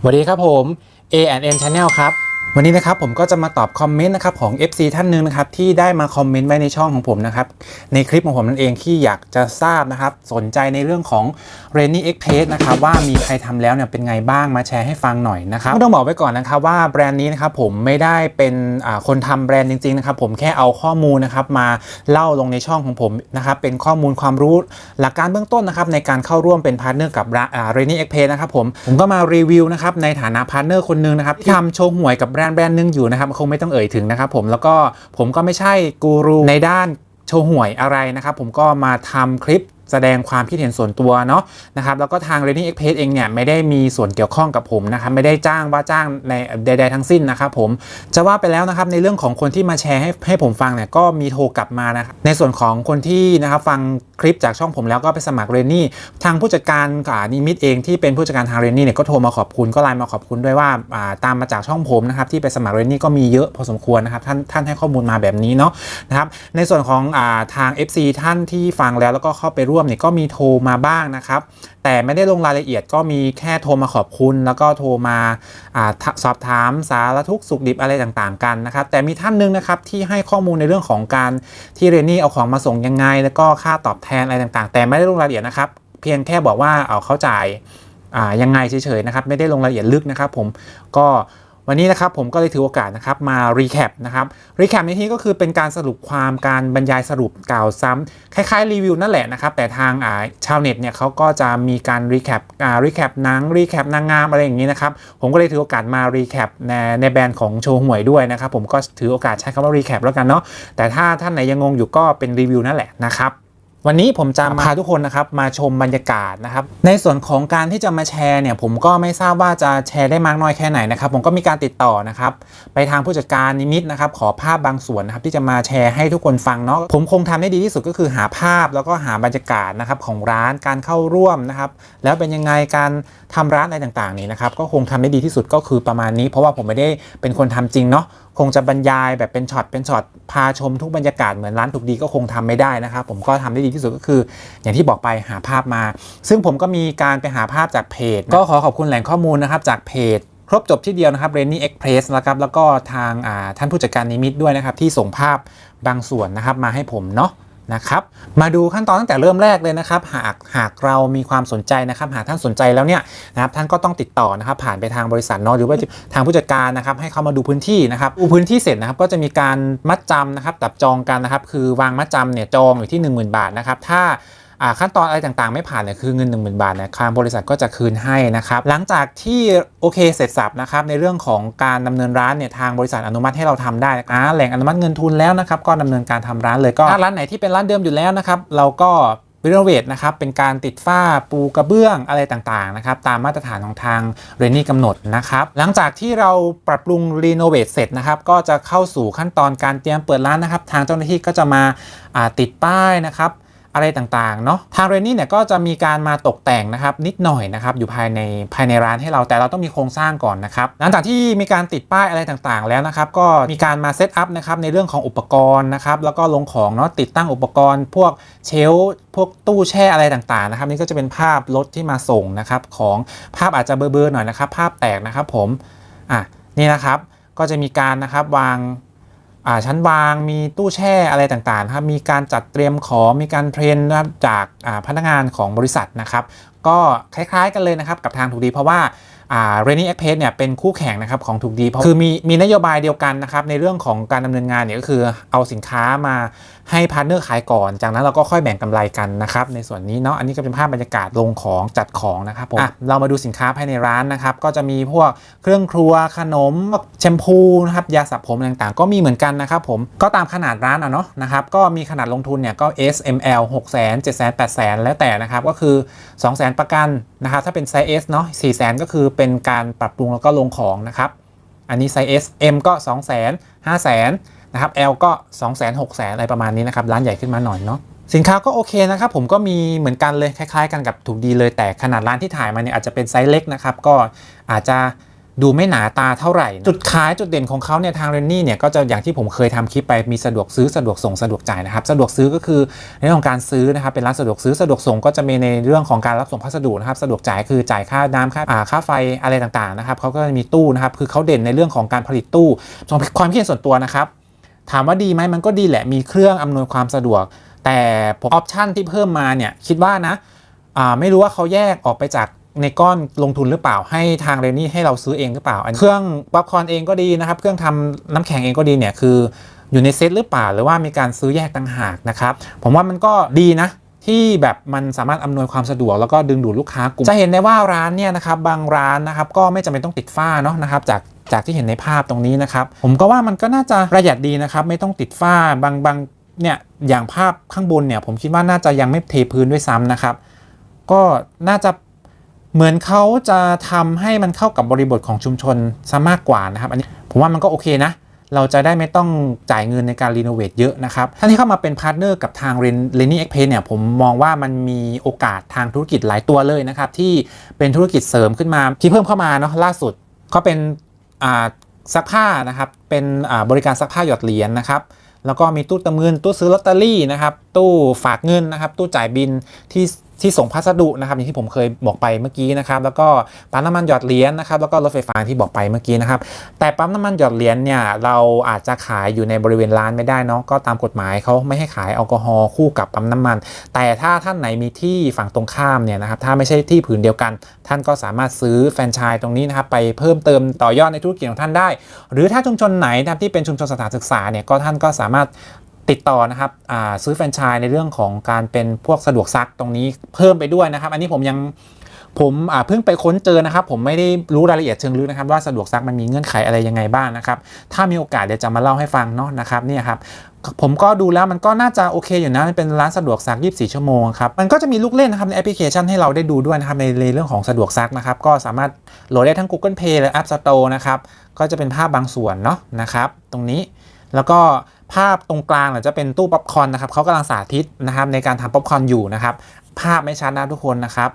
สวัสดีครับผม A&N Channel ครับ วันนี้นะครับผมก็จะมาตอบคอมเมนต์นะครับของ FC ท่านหนึ่งนะครับที่ได้มาคอมเมนต์ไว้ในช่องของผมนะครับในคลิปของผมนั่นเองที่อยากจะทราบนะครับสนใจในเรื่องของ r a i n y X p r e s s นะครับว่ามีใครทำแล้วเนี่ยเป็นไงบ้างมาแชร์ให้ฟังหน่อยนะครับต้องบอกไว้ก่อนนะครับว่าแบรนด์นี้นะครับผมไม่ได้เป็นคนทำแบรนด์จริงๆนะครับผมแค่เอาข้อมูลนะครับมาเล่าลงในช่องของผมนะครับเป็นข้อมูลความรู้หลักการเบื้องต้นนะครับในการเข้าร่วมเป็นพาร์ทเนอร์กับเรนนี่เอ็กเพนะครับผมผมก็มารีวิวนะครับในฐานะพาร์ทเนอร์คนหนึงนะครับที่ทำโชว์หวยกับรนด์แบรนด์หนึงอยู่นะครับคงไม่ต้องเอ่ยถึงนะครับผมแล้วก็ผมก็ไม่ใช่กูรูในด้านโชห่วยอะไรนะครับผมก็มาทำคลิป แสดงความคิดเห็นส่วนตัวเนาะนะครับแล้วก็ทาง r a n i n g Express เองเนี่ยไม่ได้มีส่วนเกี่ยวข้องกับผมนะครับไม่ได้จ้างว่าจ้างในใด ๆ ทั้งสิ้นนะครับผมจะว่าไปแล้วนะครับในเรื่องของคนที่มาแชร์ให้ให้ผมฟังเนี่ยก็มีโทรกลับมานะครับในส่วนของคนที่นะครับฟังคลิปจากช่องผมแล้วก็ไปสมัครเรนนี่ทางผู้จัดการกับนิมิตเองที่เป็นผู้จัดการทางเรนนี่เนี่ยก็โทรมาขอบคุณก็ไลน์มาขอบคุณด้วยว่าตามมาจากช่องผมนะครับที่ไปสมัครเรนนี่ก็มีเยอะพอสมควรนะครับท่านท่านให้ข้อมูลมาแบบนี้เนาะนะครับในส่วนของอทาง FC ท่านที่ฟังแล้วแล้วก็เข้าไปร่วมเนี่ยก็มีโทรมาบ้างนะครับ แต่ไม่ได้ลงรายละเอียดก็มีแค่โทรมาขอบคุณ แล้วก็โทรมาอสอบถามสารทุกสุขดิบอะไรต่างๆกันนะครับ แต่มีท่านหนึงนะครับที่ให้ข้อมูลในเรื่องของการที่เรนนี่เอาของมาส่งยังไง แล้วก็ค่าตอบแทนอะไรต่างๆ แต่ไม่ได้ลงรายละเอียดนะครับ เพียงแค่บอกว่าเอาเขาจ่ายอ่ายังไงเฉยๆนะครับ ไม่ได้ลงรายละเอียดลึกนะครับ ผมก็ วันนี้นะครับผมก็เลยถือโอกาสนะครับมารีแคปนะครับรีแคปในที่ก็คือเป็นการสรุปความการบรรยายสรุปกล่าวซ้ำคล้ายๆรีวิวนั่นแหละนะครับ แต่ทางาชาวเน็ตเนี่ยเขาก็จะมีการรีแคปรีแคปหนังรีแคปนางงามอะไรอย่างนี้นะครับผมก็เลยถือโอกาสมารีแคปในในแบรนด์ของโชว์หวยด้วยนะครับผมก็ถือโอกาสใช้คำว่ารีแคปแล้วกันเนาะแต่ถ้าท่านไหนยังงงอยู่ก็เป็นรีวิวนั่นแหละนะครับ วันนี้ผมจะมาพาทุกคนนะครับมาชมบรรยากาศนะครับ ในส่วนของการที่จะมาแชร์เนี่ย ผมก็ไม่ทราบว่าจะแชร์ได้มากน้อยแค่ไหนนะครับ ผมก็มีการติดต่อนะครับ ไปทางผู้จัดการนิมิตนะครับ ขอภาพบางส่วนนะครับ ที่จะมาแชร์ให้ทุกคนฟังเนาะผมคงทำได้ดีที่สุดก็คือหาภาพแล้วก็หาบรรยากาศนะครับของร้านการเข้าร่วมนะครับ แล้วเป็นยังไงการทำร้านอะไรต่างๆ นี่นะครับ ก็คงทำได้ดีที่สุดก็คือประมาณนี้ เพราะว่าผมไม่ได้เป็นคนทำจริงเนาะ คงจะบรรยายแบบเป็นช็อตเป็นช็อตพาชมทุกบรรยากาศเหมือนร้านถูกดีก็คงทำไม่ได้นะครับ ผมก็ทำได้ดีที่สุดก็คือ อย่างที่บอกไปหาภาพมา ซึ่งผมก็มีการไปหาภาพจากเพจ ก็ขอขอบคุณแหล่งข้อมูลนะครับจากเพจครบจบที่เดียวนะครับ r a i n y Express นะครับแล้วก็ทางอ่าท่านผู้จัดการนิมิตด้วยนะครับที่ส่งภาพบางส่วนนะครับมาให้ผมเนาะ นะครับ มาดูขั้นตอนตั้งแต่เริ่มแรกเลยนะครับ หากหากเรามีความสนใจนะครับ หากท่านสนใจแล้วเนี่ยนะครับท่านก็ต้องติดต่อนะครับ ผ่านไปทางบริษัทเนาะหรือว่าทางผู้จัดการนะครับ ให้เขามาดูพื้นที่นะครับดูพื้นที่เสร็จนะครับก็จะมีการมัดจำนะครับตับจองกันนะครับ คือวางมัดจำเนี่ยจองอยู่ที่ 10,000 บาทนะครับ ถ้าอ่า ขั้นตอนอะไรต่างๆ ไม่ผ่านเนี่ยคือเงิน 1 0,000 บาทเนี่ยทางบริษัทก็จะคืนให้นะครับหลังจากที่โอเคเสร็จสับนะครับในเรื่องของการดำเนินร้านเนี่ยทางบริษัทอนุมัติให้เราทำได้อ่าแหล่งอนุมัติเงินทุนแล้วนะครับก็ดำเนินการทำร้านเลยก็ถ้าร้านไหนที่เป็นร้านเดิมอยู่แล้วนะครับเราก็รีโนเวทนะครับเป็นการติดฝ้าปูกระเบื้องอะไรต่างๆนะครับตามมาตรฐานของทางเรนนี่กำหนดนะครับหลังจากที่เราปรับปรุงรีโนเวทเสร็จนะครับก็จะเข้าสู่ขั้นตอนการเตรียมเปิดร้านนะครับ ทางเจ้าหน้าที่ก็จะมาาติดป้ายนะครับ อะไรต่างๆเนาะทางเรนนี่เนี่ยก็จะมีการมาตกแต่งนะครับนิดหน่อยนะครับอยู่ภายในภายในร้านให้เราแต่เราต้องมีโครงสร้างก่อนนะครับหลังจากที่มีการติดป้ายอะไรต่างๆ แล้วนะครับก็มีการมาเซตอัพนะครับในเรื่องของอุปกรณ์นะครับแล้วก็ลงของเนาะติดตั้งอุปกรณ์ พวกเชลพวกตู้แช่อะไรต่างๆนะครับนี่ก็จะเป็นภาพรถที่มาส่งนะครับของภาพอาจจะเบลอๆหน่อยนะครับ ภาพแตกนะครับผมอะนี่นะครับก็จะมีการนะครับวาง ชั้นวางมีตู้แช่อะไรต่างๆครับมีการจัดเตรียมของมีการเทรนนะครับจากอ่าพนักงานของบริษัทนะครับก็คล้ายๆกันเลยนะครับกับทางถูกดีเพราะว่า เรนนี่เอ็กเพสเนี่ยเป็นคู่แข่งนะครับของถูกดีเพราะคือมีมีนโยบายเดียวกันนะครับในเรื่องของการดำเนินงานเนี่ยก็คือเอาสินค้ามาให้พาร์ทเนอร์ขายก่อน จากนั้นเราก็ค่อยแบ่งกำไรกันนะครับในส่วนนี้เนาะอันนี้ก็เป็นภาพบรรยากาศลงของจัดของนะครับผมอะเรามาดูสินค้าภายในร้านนะครับก็จะมีพวกเครื่องครัวขนมแชมพูนะครับยาสระผมต่างๆ ก็มีเหมือนกันนะครับผมก็ตามขนาดร้านอะเนาะนะครับก็มีขนาดลงทุนเนี่ยก็ S M L 6 0 0 0 0 7 0 0 0 8 0 0 0 แล้วแต่นะครับก็คือ 2 0 0 0 0 0 ประกันนะครับถ้าเป็นไซส์ S เนาะ4 0 0 0 0ก็คือเป็นการปรับปรุงแล้วก็ลงของนะครับ อันนี้ไซส์ S M ก็ 2 0 0 0 0 0 5 0 0 0 0นะครับ L ก็ 2 0 0 0 0 0 6 0 0 0อะไรประมาณนี้นะครับ ร้านใหญ่ขึ้นมาหน่อยเนาะสินค้าก็โอเคนะครับผมก็มีเหมือนกันเลยคล้าย ๆ กันกับถูกดีเลยแต่ขนาดร้านที่ถ่ายมาเนี่ยอาจจะเป็นไซส์เล็กนะครับก็อาจจะ ดูไม่หนาตาเท่าไหร่ จุดขายจุดเด่นของเขาเนี่ยทางเรนนี่เนี่ยก็จะอย่างที่ผมเคยทำคลิปไปมีสะดวกซื้อสะดวกส่งสะดวกจ่ายนะครับ สะดวกซื้อก็คือในเรื่องของการซื้อนะครับเป็นร้านสะดวกซื้อสะดวกส่งก็จะมีในเรื่องของการรับส่งพัสดุนะครับสะดวกจ่ายคือจ่ายค่าน้ำค่าอ่าค่าไฟอะไรต่างๆนะครับเขาก็จะมีตู้นะครับคือเขาเด่นในเรื่องของการผลิตตู้ความคิดเห็นส่วนตัวนะครับถามว่าดีไหมมันก็ดีแหละมีเครื่องอำนวยความสะดวก แต่ผมออปชันที่เพิ่มมาเนี่ยคิดว่านะอ่าไม่รู้ว่าเขาแยกออกไปจาก ในก้อนลงทุนหรือเปล่าให้ทางเรนนี่ให้เราซื้อเองหรือเปล่าเครื่องป๊อปคอนเองก็ดีนะครับ เครื่องทำน้ำแข็งเองก็ดีเนี่ยคืออยู่ในเซตหรือเปล่าหรือว่ามีการซื้อแยกต่างหากนะครับ ผมว่ามันก็ดีนะที่แบบมันสามารถอำนวยความสะดวกแล้วก็ดึงดูดลูกค้ากลุ่มจะเห็นได้ว่าร้านเนี่ยนะครับบางร้านนะครับก็ไม่จำเป็นต้องติดฝ้าเนาะนะครับจากจากที่เห็นในภาพตรงนี้นะครับ ผมก็ว่ามันก็น่าจะประหยัดดีนะครับ ไม่ต้องติดฝ้าบางบางเนี่ยอย่างภาพข้างบนเนี่ยผมคิดว่าน่าจะยังไม่เทพื้นด้วยซ้ำนะครับ ก็น่าจะ เหมือนเขาจะทำให้มันเข้ากับบริบทของชุมชนซะมากกว่านะครับ อันนี้ผมว่ามันก็โอเคนะ เราจะได้ไม่ต้องจ่ายเงินในการรีโนเวทเยอะนะครับท่านที่เข้ามาเป็นพาร์ทเนอร์กับทาง r e n n y X p a y เพเนี่ยผมมองว่ามันมีโอกาสทางธุรกิจหลายตัวเลยนะครับ ที่เป็นธุรกิจเสริมขึ้นมาที่เพิ่มเข้ามาเนาะล่าสุดก็เป็นซักผ้านะครับเป็นบริการซักผ้าหยอดเหรียญนะครับแล้วก็มีตู้เติมเงินตู้ซื้อลอตเตอรี่นะครับตู้ฝากเงินนะครับตู้จ่ายบินที่ ที่ส่งพัสดุนะครับอย่างที่ผมเคยบอกไปเมื่อกี้นะครับแล้วก็ปั๊มน้ำมันหยอดเหรียญนะครับแล้วก็รถไฟฟ้าที่บอกไปเมื่อกี้นะครับแต่ปั๊มน้ำมันหยอดเหรียญเนี่ยเราอาจจะขายอยู่ในบริเวณร้านไม่ได้เนาะก็ตามกฎหมายเขาไม่ให้ขายแอลกอฮอล์คู่กับปั๊มน้ำมัน แต่ถ้าท่านไหนมีที่ฝั่งตรงข้ามเนี่ยนะครับถ้าไม่ใช่ที่ผืนเดียวกัน ท่านก็สามารถซื้อแฟรนไชส์ตรงนี้นะครับไปเพิ่มเติมต่อยอดในธุรกิจของท่านได้ หรือถ้าชุมชนไหนนะครับที่เป็นชุมชนสถานศึกษาเนี่ยก็ท่านก็สามารถ ติดต่อนะครับซื้อแฟรนไชส์ในเรื่องของการเป็นพวกสะดวกซักตรงนี้เพิ่มไปด้วยนะครับ อันนี้ผมยังผมเพิ่งไปค้นเจอนะครับ ผมไม่ได้รู้รายละเอียดเชิงลึกนะครับ ว่าสะดวกซักมันมีเงื่อนไขอะไรยังไงบ้างนะครับ ถ้ามีโอกาสเดี๋ยวจะมาเล่าให้ฟังเนาะนะครับเนี่ยครับผมก็ดูแล้วมันก็น่าจะโอเคอยู่นะเป็นร้านสะดวกซัก 24 ชั่วโมงครับ มันก็จะมีลูกเล่นนะครับในแอปพลิเคชันให้เราได้ดูด้วยนะครับ ในเรื่องของสะดวกซักนะครับ ก็สามารถโหลดได้ทั้ง Google Play และ App Store นะครับ ก็จะเป็นภาพบางส่วนเนาะนะครับ ตรงนี้แล้วก็ ภาพตรงกลางเนี่ยจะเป็นตู้ป๊อปคอร์นนะครับเขากำลังสาธิตนะครับในการทำป๊อปคอร์นอยู่นะครับ ภาพไม่ชัดนะทุกคนนะครับ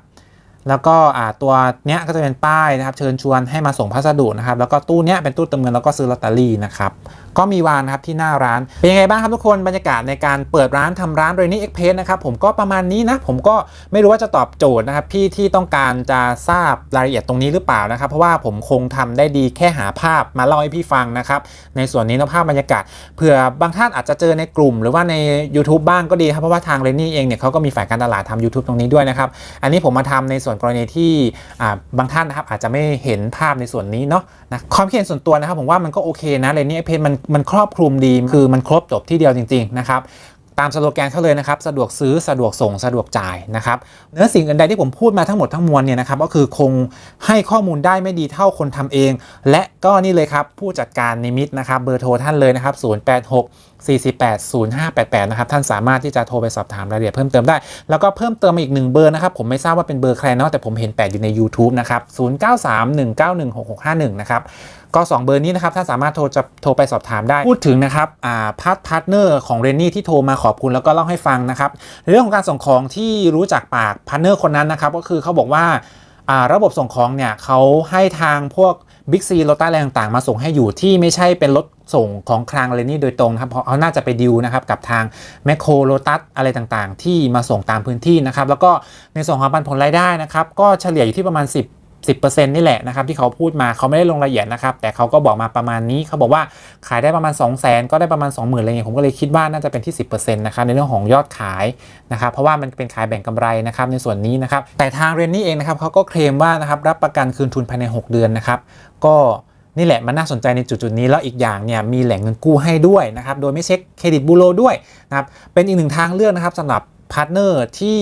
แล้วก็ตัวเนี้ยก็จะเป็นป้ายนะครับ เชิญชวนให้มาส่งพัสดุนะครับ แล้วก็ตู้เนี้ยเป็นตู้เติมเงินแล้วก็ซื้อลอตเตอรี่นะครับ ก็มีวางนะครับที่หน้าร้าน เป็นยังไงบ้างครับทุกคนบรรยากาศในการเปิดร้านทำร้านเรนนี่เอ็กเพสนะครับผมก็ประมาณนี้นะผมก็ไม่รู้ว่าจะตอบโจทย์นะครับพี่ที่ต้องการจะทราบรายละเอียดตรงนี้หรือเปล่านะครับ เพราะว่าผมคงทำได้ดีแค่หาภาพมาเล่าให้พี่ฟังนะครับในส่วนนี้นะภาพบรรยากาศเผื่อบางท่านอาจจะเจอในกลุ่ม หรือว่าใน YouTube บ้างก็ดีครับเพราะว่าทางเรนนี่เองเนี่ยเขาก็มีฝ่ายการตลาดทำ YouTube ตรงนี้ด้วยนะครับอันนี้ผมมาทำในส่วนกรณีที่บางท่านนะครับอาจจะไม่เห็นภาพในส่วนนี้เนาะนะความเห็นส่วนตัวนะครับผมว่ามันก็โอเคนะเรนนี่เพนมันมันครอบคลุมดีคือมันครบจบที่เดียวจริงๆนะครับ ตามสโลแกนเขาเลยนะครับ สะดวกซื้อสะดวกส่งสะดวกจ่ายนะครับเนื้อสิ่งอื่นใดที่ผมพูดมาทั้งหมดทั้งมวลเนี่ยนะครับก็คือคงให้ข้อมูลได้ไม่ดีเท่าคนทำเอง และก็นี่เลยครับผู้จัดการนิมิตนะครับเบอร์โทรท่านเลยนะครับ 086 480588 นะครับ ท่านสามารถที่จะโทรไปสอบถามรายละเอียดเพิ่มเติมได้ แล้วก็เพิ่มเติมมาอีกหนึ่งเบอร์นะครับ ผมไม่ทราบว่าเป็นเบอร์ใครเนาะแต่ผมเห็นแปะอยู่ใน YouTube นะครับ 0931916651 นะครับ ก็ 2 เบอร์นี้นะครับท่าสามารถโทรจะโทรไปสอบถามได้พูดถึงนะครับอ่าพาร์ทพาร์ทเนอร์ของเรนนี่ที่โทรมาขอบคุณแล้วก็เล่าให้ฟังนะครับเรื่องของการส่งของที่รู้จากปากพาร์ทเนอร์คนนั้นนะครับก็คือเขาบอกว่าอ่าระบบส่งของเนี่ยเขาให้ทางพวกบิ๊กซีโรต้าอะไรต่างๆ มาส่งให้อยู่ที่ไม่ใช่เป็นรถส่งของคลางเรนนี่โดยตรงครับเพราะเขาน่าจะไปดิวนะครับกับทางแมคโครโลตัสอะไรต่างๆ ที่มาส่งตามพื้นที่นะครับแล้วก็ในส่วนของปันผลรายได้นะครับก็เฉลี่ยอยู่ที่ประมาณ 10 10%นี่แหละนะครับที่เขาพูดมาเขาไม่ได้ลงรายละเอียดนะครับแต่เขาก็บอกมาประมาณนี้เขาบอกว่าขายได้ประมาณ 2 0 0 0 0 0 ก็ได้ประมาณ 20,000อะไรเงี้ยผมก็เลยคิดว่าน่าจะเป็นที่ 10%นะครับในเรื่องของยอดขายนะครับเพราะว่ามันเป็นขายแบ่งกำไรนะครับในส่วนนี้นะครับแต่ทางเรนนี่เองนะครับเขาก็เคลมว่านะครับรับประกันคืนทุนภายใน 6 เดือนนะครับก็นี่แหละมันน่าสนใจในจุดๆนี้แล้วอีกอย่างเนี่ยมีแหล่งเงินกู้ให้ด้วยนะครับโดยไม่เช็คเครดิตบูโรด้วยนะครับเป็นอีกหนึ่งทางเลือกนะครับสำหรับ พาร์ทเนอร์ที่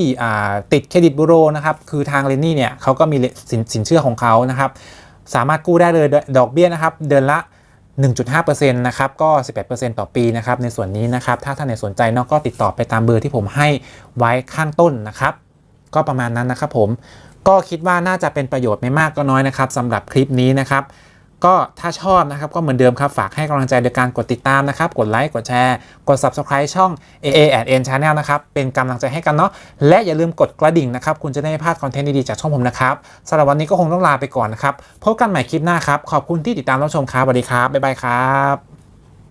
ติดเครดิตบูโรนะครับคือทางเรนนี่เนี่ยเขาก็มีสินสินเชื่อของเขานะครับสามารถกู้ได้เลยดอกเบี้ยนะครับเดือนละ 1.5%นะครับก็ 18%ต่อปีนะครับในส่วนนี้นะครับถ้าท่านไหนสนใจเนาะก็ติดต่อไปตามเบอร์ที่ผมให้ไว้ข้างต้นนะครับก็ประมาณนั้นนะครับผมก็คิดว่าน่าจะเป็นประโยชน์ไม่มากก็น้อยนะครับสำหรับคลิปนี้นะครับ ก็ถ้าชอบนะครับก็เหมือนเดิมครับ ฝากให้กำลังใจโดยการกดติดตามนะครับ กดไลค์กดแชร์กด Subscribe ช่อง AA and N Channel นะครับ เป็นกำลังใจให้กันเนาะและอย่าลืมกดกระดิ่งนะครับ คุณจะได้ไม่พลาดคอนเทนต์ดีๆจากช่องผมนะครับสำหรับวันนี้ก็คงต้องลาไปก่อนนะครับพบกันใหม่คลิปหน้าครับขอบคุณที่ติดตามรับชมครับสวัสดีครับบ๊ายบายครับ